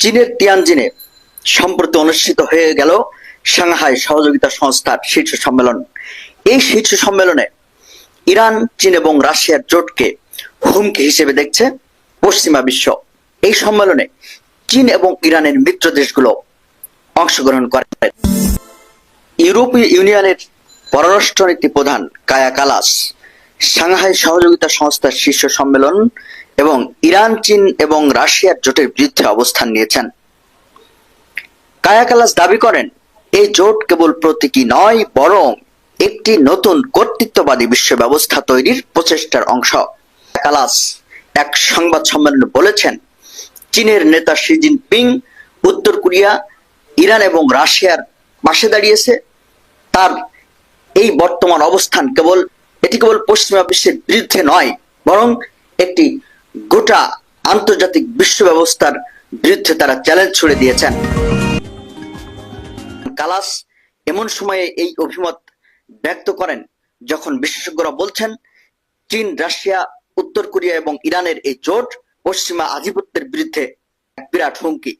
চীনের তিয়ানজিনে সম্প্রতি অনুষ্ঠিত হয়ে গেল সাংহাই সহযোগিতা সংস্থার শীর্ষ সম্মেলন। এই শীর্ষ সম্মেলনে ইরান, চীন এবং রাশিয়ার জোটকে হুমকি হিসেবে দেখছে পশ্চিমা বিশ্ব। এই সম্মেলনে চীন এবং ইরানের মিত্র দেশগুলো অংশগ্রহণ করে। ইউরোপীয় ইউনিয়নের পররাষ্ট্রনীতি প্রধান কায়া কালাস সাংহাই সহযোগিতা সংস্থার শীর্ষ সম্মেলন এবং ইরান, চীন এবং রাশিয়ার জোটের বিরুদ্ধে অবস্থান নিয়েছেন। কায়া কালাস দাবি করেন, এই জোট কেবল প্রতীকী নয়, বরং একটি নতুন কর্তৃত্ববাদী বিশ্ব ব্যবস্থা তৈরির প্রচেষ্টার অংশ। কালাস এক সংবাদ সম্মেলনে বলেছেন, চীনের নেতা শি জিনপিং উত্তর কোরিয়া, ইরান এবং রাশিয়ার পাশে দাঁড়িয়েছে। তার এই বর্তমান অবস্থান কেবল, এটি কেবল পশ্চিমা বিশ্বের বিরুদ্ধে নয়, বরং একটি গোটা আন্তর্জাতিক বিশ্ব ব্যবস্থার বিরুদ্ধে তারা চ্যালেঞ্জ ছুড়ে দিয়েছেন। কালাস এমন সময়ে এই অভিমত ব্যক্ত করেন যখন বিশেষজ্ঞরা বলছেন, চীন, রাশিয়া, উত্তর কোরিয়া এবং ইরানের এই জোট পশ্চিমা আধিপত্যের বিরুদ্ধে বিরাট হুমকি।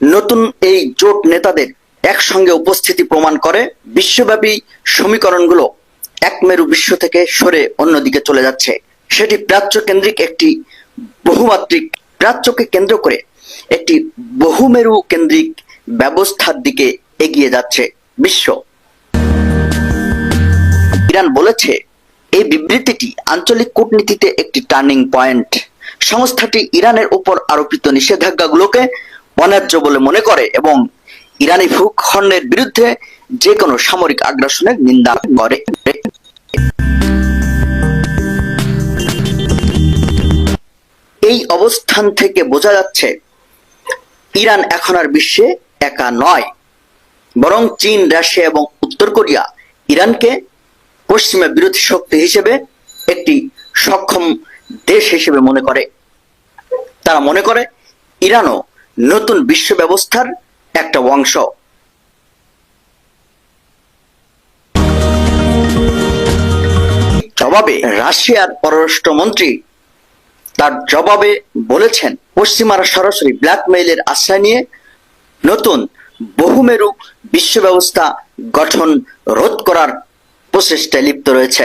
নতুন এই জোট নেতাদের একসঙ্গে উপস্থিতি প্রমাণ করে বিশ্বব্যাপী সমীকরণগুলো এক মেরু বিশ্ব থেকে সরে অন্যদিকে চলে যাচ্ছে। সেটি প্রাচ্য কেন্দ্রিক একটি বহুমাত্রিক প্রাচ্যকে কেন্দ্র করে একটি বহুমেরু কেন্দ্রিক ব্যবস্থার দিকে এগিয়ে যাচ্ছে বিশ্ব। ইরান বলেছে, এই বিবৃতিটি আঞ্চলিক কূটনীতিতে একটি টার্নিং পয়েন্ট। সংস্থাটি ইরানের উপর আরোপিত নিষেধাজ্ঞাগুলোকে অন্যায্য বলে মনে করে এবং ইরানি ভূখণ্ডের বিরুদ্ধে যে কোনো সামরিক আগ্রাসনের নিন্দা করে। অবস্থান থেকে বোঝা যাচ্ছে, ইরান এখন আর বিশ্বে একা নয়। বরং চীন, রাশিয়া এবং উত্তর কোরিয়া ইরানকে পশ্চিমা বিরোধী শক্তি হিসেবে একটি সক্ষম দেশ হিসেবে মনে করে। তারা মনে করে, ইরানও নতুন বিশ্ব ব্যবস্থার একটা অংশ। জবাবে রাশিয়ার পররাষ্ট্রমন্ত্রী তার জবাবে বলেছেন, পশ্চিমারা সরাসরি ব্ল্যাকমেইলের আশ্রয় নিয়ে নতুন বহুমেরু বিশ্ব ব্যবস্থা গঠন রোধ করার প্রচেষ্টায় লিপ্ত রয়েছে।